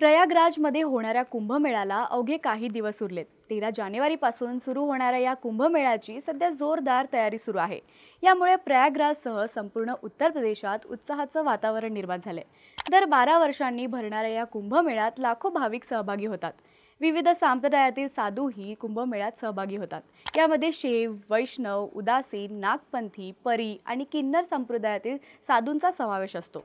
प्रयागराजमध्ये होणाऱ्या कुंभमेळ्याला अवघे काही दिवस उरलेत. तेरा जानेवारीपासून सुरू होणाऱ्या या कुंभमेळ्याची सध्या जोरदार तयारी सुरू आहे. यामुळे प्रयागराजसह संपूर्ण उत्तर प्रदेशात उत्साहाचं वातावरण निर्माण झालंय. दर बारा वर्षांनी भरणाऱ्या या कुंभमेळ्यात लाखो भाविक सहभागी होतात. विविध संप्रदायातील साधूही कुंभमेळ्यात सहभागी होतात. यामध्ये शैव वैष्णव उदासीन नागपंथी परी आणि किन्नर संप्रदायातील साधूंचा समावेश असतो.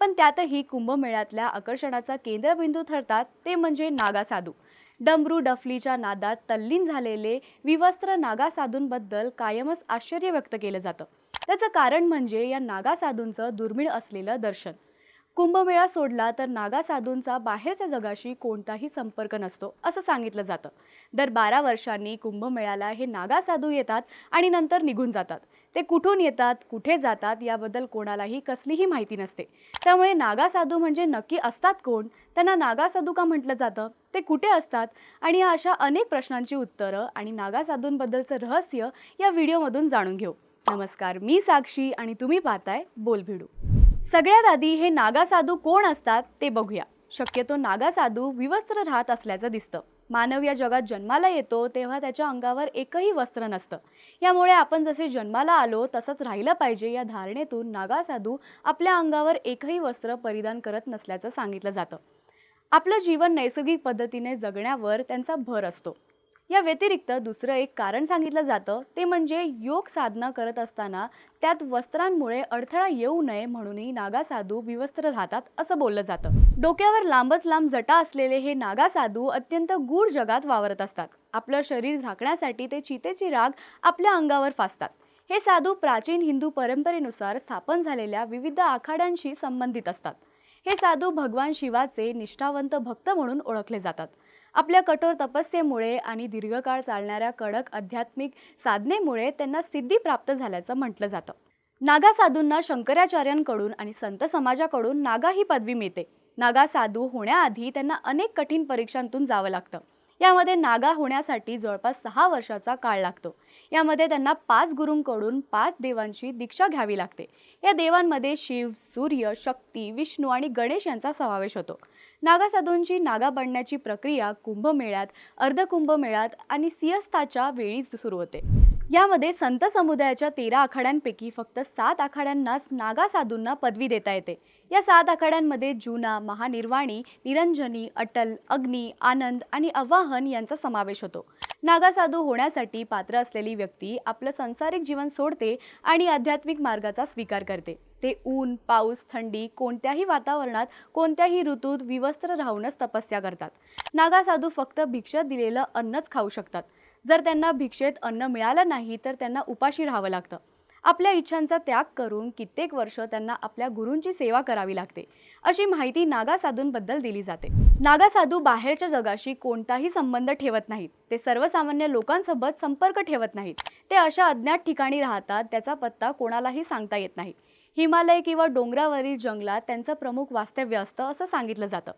पण त्यातही कुंभमेळ्यातल्या आकर्षणाचा केंद्रबिंदू ठरतात ते म्हणजे नागा साधू डमरू डफलीच्या नादात तल्लीन झालेले विवस्त्र नागा साधूंबद्दल कायमच आश्चर्य व्यक्त केलं जातं. त्याचं कारण म्हणजे या नागा साधूंचं दुर्मिळ असलेलं दर्शन. कुंभमेळा सोडला तर नागा साधूंचा बाहेरच्या जगाशी कोणताही संपर्क नसतो असं सांगितलं जातं. दर बारा वर्षांनी कुंभमेळ्याला हे नागा साधू येतात आणि नंतर निघून जातात. ते कुठून येतात कुठे जातात याबद्दल कोणालाही कसलीही माहिती नसते. त्यामुळे नागा साधू म्हणजे नक्की असतात कोण? त्यांना नागा साधू का म्हटलं जातं? ते कुठे असतात? आणि या अशा अनेक प्रश्नांची उत्तरं आणि नागा साधूंबद्दलचं रहस्य या व्हिडिओमधून जाणून घेऊ. नमस्कार मी साक्षी आणि तुम्ही पाहताय बोलभिडू. सगळ्यात आधी हे नागा साधू कोण असतात ते बघूया. शक्यतो नागा साधू विवस्त्र राहत असल्याचं दिसतं. मानव या जगात जन्माला येतो तेव्हा त्याच्या अंगावर एकही वस्त्र नसतं. यामुळे आपण जसे जन्माला आलो तसंच राहिलं पाहिजे. या धारणेतून नागा साधू आपल्या अंगावर एकही वस्त्र परिधान करत नसल्याचं सांगितलं जातं. आपलं जीवन नैसर्गिक पद्धतीने जगण्यावर त्यांचा भर असतो. या व्यतिरिक्त दुसरं एक कारण सांगितलं जातं ते म्हणजे योग साधना करत असताना त्यात वस्त्रांमुळे अडथळा येऊ नये म्हणूनही नागा साधू विवस्त्र राहतात असं बोललं जातं. डोक्यावर लांबच लांब जटा असलेले हे नागा साधू अत्यंत गूढ जगात वावरत असतात. आपलं शरीर झाकण्यासाठी ते चितेची राग आपल्या अंगावर फासतात. हे साधू प्राचीन हिंदू परंपरेनुसार स्थापन झालेल्या विविध आखाड्यांशी संबंधित असतात. हे साधू भगवान शिवाचे निष्ठावंत भक्त म्हणून ओळखले जातात. आपल्या कठोर तपस्येमुळे आणि दीर्घकाळ चालणाऱ्या कडक आध्यात्मिक साधनेमुळे त्यांना सिद्धी प्राप्त झाल्याचं म्हटलं जातं. नागा साधूंना शंकराचार्यांकडून आणि संत समाजाकडून नागा ही पदवी मिळते. नागा साधू होण्याआधी त्यांना अनेक कठीण परीक्षांतून जावं लागतं. यामध्ये नागा होण्यासाठी जवळपास सहा वर्षाचा काळ लागतो. यामध्ये त्यांना पाच गुरूंकडून पाच देवांची दीक्षा घ्यावी लागते. या देवांमध्ये शिव सूर्य शक्ती विष्णू आणि गणेश यांचा समावेश होतो. नागा साधूंची नागा बनण्याची प्रक्रिया कुंभमेळ्यात अर्धकुंभमेळ्यात आणि सियस्ताच्या वेळी सुरू होते. यामध्ये संत समुदायाच्या तेरा आखाड्यांपैकी फक्त सात आखाड्यांनाच नागा साधूंना पदवी देता येते. या सात आखाड्यांमध्ये जुना महानिर्वाणी निरंजनी अटल अग्नी आनंद आणि आवाहन यांचा समावेश होतो. नागा साधू होण्यासाठी पात्र असलेली व्यक्ती आपलं संसारिक जीवन सोडते आणि आध्यात्मिक मार्गाचा स्वीकार करते. ते ऊन पाऊस थंडी कोणत्याही वातावरणात कोणत्याही ऋतूत विवस्त्र राहूनच तपस्या करतात. नागा साधू फक्त भिक्षेत दिलेलं अन्नच खाऊ शकतात. जर त्यांना भिक्षेत अन्न मिळालं नाही तर त्यांना उपाशी राहावं लागतं. आपल्या इच्छांचा त्याग करून कित्येक वर्ष त्यांना आपल्या गुरूंची सेवा करावी लागते. अशी माहिती नागा साधूंबद्दल दिली जाते. नागा साधू बाहेरच्या जगाशी कोणताही संबंध ठेवत नाहीत. ते सर्वसामान्य लोकांसोबत संपर्क ठेवत नाहीत. ते अशा अज्ञात ठिकाणी राहतात त्याचा पत्ता कोणालाही सांगता येत नाही. हिमालय किंवा डोंगरावरील जंगलात त्यांचं प्रमुख वास्तव्य असतं असं सांगितलं जातं.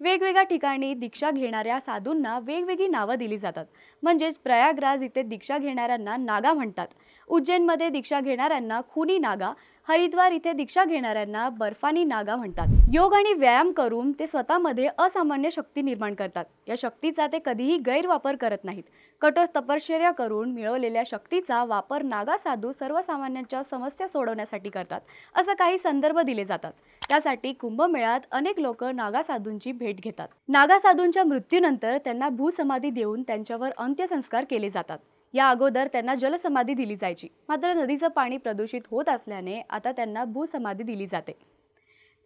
वेगवेगळ्या ठिकाणी दीक्षा घेणाऱ्या साधूंना वेगवेगळी नावं दिली जातात. म्हणजेच प्रयागराज इथे दीक्षा घेणाऱ्यांना नागा म्हणतात. उज्जैनमध्ये दीक्षा घेणाऱ्यांना खुनी नागा हरिद्वार इथे दीक्षा घेणाऱ्यांना बर्फानी नागा म्हणतात. योग आणि व्यायाम करून ते स्वतःमध्ये असामान्य शक्ती निर्माण करतात. या शक्तीचा ते कधीही गैरवापर करत नाहीत. कठोर तपश्चर्या करून मिळवलेल्या शक्तीचा वापर नागा साधू सर्वसामान्यांच्या समस्या सोडवण्यासाठी करतात असं काही संदर्भ दिले जातात. त्यासाठी कुंभमेळ्यात अनेक लोक नागा साधूंची भेट घेतात. नागा साधूंच्या मृत्यूनंतर त्यांना भूसमाधी देऊन त्यांच्यावर अंत्यसंस्कार केले जातात. या अगोदर त्यांना जलसमाधी दिली जायची. मात्र नदीचं पाणी प्रदूषित होत असल्याने आता त्यांना भूसमाधी दिली जाते.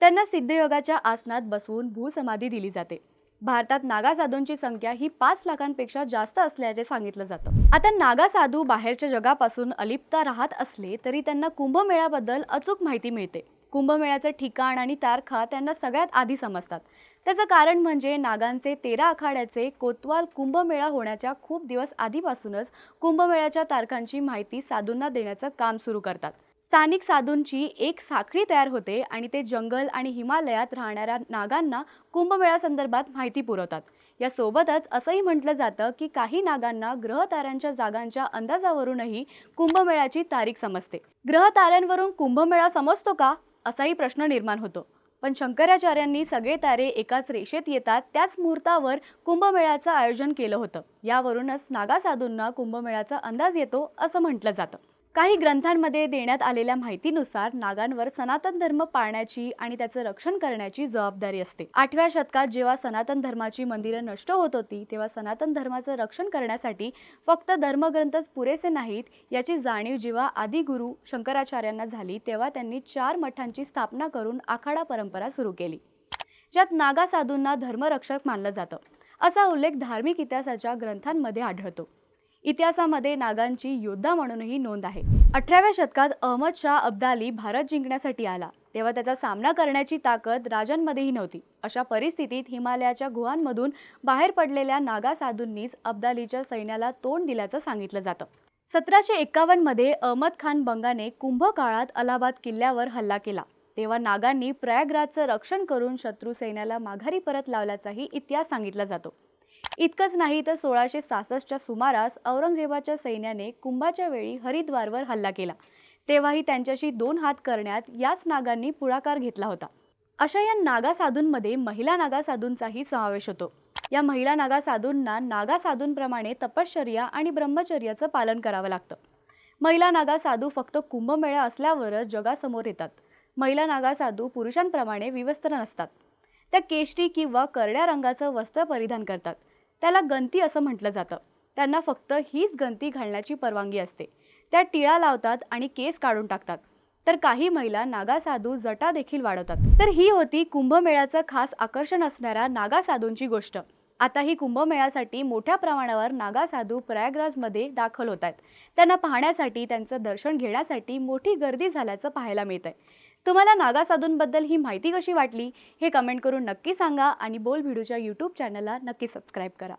त्यांना सिद्धयोगाच्या आसनात बसवून भूसमाधी दिली जाते. भारतात नागा साधूंची संख्या ही पाच लाखांपेक्षा जास्त असल्याचे सांगितलं जातं. आता नागा साधू बाहेरच्या जगापासून अलिप्त राहत असले तरी त्यांना कुंभमेळ्याबद्दल अचूक माहिती मिळते. कुंभमेळ्याचं ठिकाण आणि तारखा त्यांना सगळ्यात आधी समजतात. त्याचं कारण म्हणजे नागांचे तेरा आखाड्याचे कोतवाल कुंभमेळा होण्याच्या खूप दिवस आधीपासूनच कुंभमेळ्याच्या तारखांची माहिती साधूंना देण्याचं काम सुरू करतात. स्थानिक साधूंची एक साखळी तयार होते आणि ते जंगल आणि हिमालयात राहणाऱ्या नागांना कुंभमेळा संदर्भात माहिती पुरवतात. यासोबतच असंही म्हटलं जातं की काही नागांना ग्रहताऱ्यांच्या जागांच्या अंदाजावरूनही कुंभमेळ्याची तारीख समजते. ग्रहताऱ्यांवरून कुंभमेळा समजतो का? असाही प्रश्न निर्माण होतो. पण शंकराचार्यांनी सगळे तारे एकाच रेषेत येतात त्याच मुहूर्तावर कुंभमेळ्याचं आयोजन केलं होतं. यावरूनच नागा साधूंना कुंभमेळ्याचा अंदाज येतो असं म्हटलं जातं. काही ग्रंथांमध्ये देण्यात आलेल्या माहितीनुसार नागांवर सनातन धर्म पाळण्याची आणि त्याचं रक्षण करण्याची जबाबदारी असते. आठव्या शतकात जेव्हा सनातन धर्माची मंदिरं नष्ट होत होती तेव्हा सनातन धर्माचं रक्षण करण्यासाठी फक्त धर्मग्रंथच पुरेसे नाहीत याची जाणीव जेव्हा आदिगुरु शंकराचार्यांना झाली तेव्हा त्यांनी चार मठांची स्थापना करून आखाडा परंपरा सुरू केली ज्यात नागा साधूंना धर्मरक्षक मानलं जातं. असा उल्लेख धार्मिक इतिहासाच्या ग्रंथांमध्ये आढळतो. इतिहासामध्ये नागांची योद्धा म्हणूनही नोंद आहे. अठराव्या शतकात अहमद शाह अब्दाली भारत जिंकण्यासाठी आला. तेव्हा त्याचा सामना करण्याची ताकद राजांमध्येही नव्हती. अशा परिस्थितीत हिमालयाच्या गुहांमधून बाहेर पडलेल्या नागा साधूंनीच अब्दालीच्या सैन्याला तोंड दिल्याचं सांगितलं जातं. सतराशे एक्कावन्नमध्ये अहमद खान बंगाने कुंभ काळात अलाहाबाद किल्ल्यावर हल्ला केला. तेव्हा नागांनी प्रयागराजचं रक्षण करून शत्रू सैन्याला माघारी परत लावल्याचाही इतिहास सांगितला जातो. इतकंच नाही तर सोळाशे सासष्टच्या सुमारास औरंगजेबाच्या सैन्याने कुंभाच्या वेळी हरिद्वारवर हल्ला केला. तेव्हाही त्यांच्याशी दोन हात करण्यात याच नागांनी पुढाकार घेतला होता. अशा या नागा साधूंमध्ये महिला नागा साधूंचाही समावेश होतो. या महिला नागा साधूंना नागा साधूंप्रमाणे तपश्चर्या आणि ब्रह्मचर्याचं पालन करावं लागतं. महिला नागा साधू फक्त कुंभमेळा असल्यावरच जगासमोर येतात. महिला नागा साधू पुरुषांप्रमाणे विवस्त्र नसतात. त्या केशरी किंवा करड्या रंगाचं वस्त्र परिधान करतात. त्याला गंती असं म्हटलं जातं. त्यांना फक्त हीच गंती घालण्याची परवानगी असते. त्या टिळा लावतात आणि केस काढून टाकतात. तर काही महिला नागा साधू जटा देखील वाढवतात. तर ही होती कुंभमेळ्याचं खास आकर्षण असणाऱ्या नागा साधूंची गोष्ट. आता ही कुंभमेळ्यासाठी मोठ्या प्रमाणावर नागा साधू प्रयागराजमध्ये दाखल होत आहेत. त्यांना पाहण्यासाठी त्यांचं दर्शन घेण्यासाठी मोठी गर्दी झाल्याचं पाहायला मिळत आहे तुम्हाला नागा साधूंबद्दल ही माहिती कशी वाटली हे कमेंट करून नक्की सांगा आणि बोल व्हिडिओच्या यूट्यूब चॅनलला नक्की सबस्क्राईब करा.